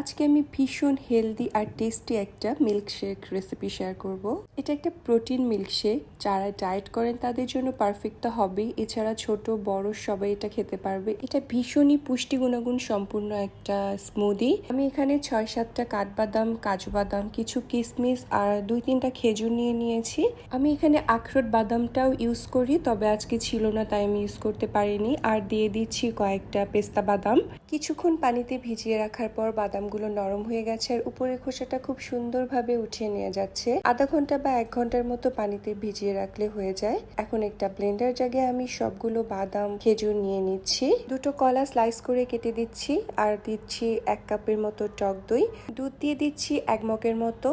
আজকে আমি ভীষণ হেলদি আর টেস্টি একটা মিল্কশেক রেসিপি শেয়ার করব। এটা একটা প্রোটিন মিল্কশেক যারা ডায়েট করেন তাদের জন্য পারফেক্ট তো হবেই। এছাড়া ছোট, বড় সবাই এটা খেতে পারবে। এটা ভীষণই পুষ্টি গুণাগুণ সম্পূর্ণ একটা স্মুদি আমি এখানে ছয় সাতটা কাঠবাদাম, কাজু বাদাম, কিছু কিশমিশ আর দুই তিনটা খেজুর নিয়ে নিয়েছি। আমি এখানে আখরোট বাদামটাও ইউজ করি, তবে আজকে ছিল না, তাই আমি ইউজ করতে পারিনি। আর দিয়ে দিচ্ছি কয়েকটা পেস্তা বাদাম। কিছুক্ষণ পানিতে ভিজিয়ে রাখার পর বাদামগুলো নরম হয়ে গেছে আর উপরের খোসাটা খুব সুন্দরভাবে উঠিয়ে নিয়ে যাচ্ছে। আধা ঘণ্টা বা এক ঘণ্টার মতো পানিতে ভিজিয়ে রাখলে হয়ে যায়। এখন একটা ব্লেন্ডার জায়গায় আমি সবগুলো বাদাম, খেজুর নিয়ে নিচ্ছি। দুটো কলা স্লাইস করে কেটে দিচ্ছি আর দিচ্ছি এক কাপের মতো টক দই। দুধ দিয়ে দিচ্ছি এক মগের মতো।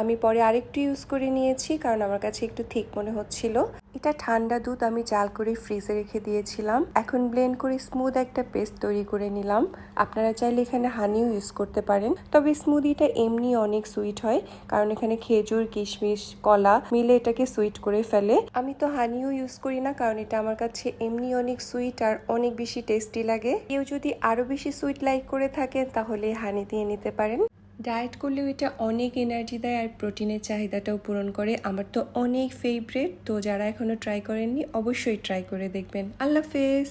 আমি পরে আরেকটু ইউজ করে নিয়েছি কারণ আমার কাছে একটু ঠিক মনে হচ্ছিল। এটা ঠান্ডা দুধ আমি জাল করে ফ্রিজে রেখে দিয়েছিলাম। এখন ব্লেন্ড করে স্মুথ একটা পেস্ট তৈরি করে নিলাম। আপনারা চাইলে এখানে হানিও ইউজ করতে পারেন। তবে স্মুদিটা এমনি অনেক সুইট হয়, কারণ এখানে খেজুর, কিশমিশ, কলা মিলে এটাকে সুইট করে ফেলে। আমি তো হানিও ইউজ করি না, কারণ এটা আমার কাছে এমনি অনেক সুইট আর অনেক বেশি টেস্টি লাগে। কেউ যদি আরও বেশি সুইট লাইক করে থাকেন, তাহলে হানি দিয়ে নিতে পারেন। ডায়েট করলেও এটা অনেক এনার্জি দেয় আর প্রোটিনের চাহিদাটাও পূরণ করে। আমার তো অনেক ফেভারিট তো যারা এখনও ট্রাই করেননি, অবশ্যই ট্রাই করে দেখবেন। আল্লাহ হাফেজ!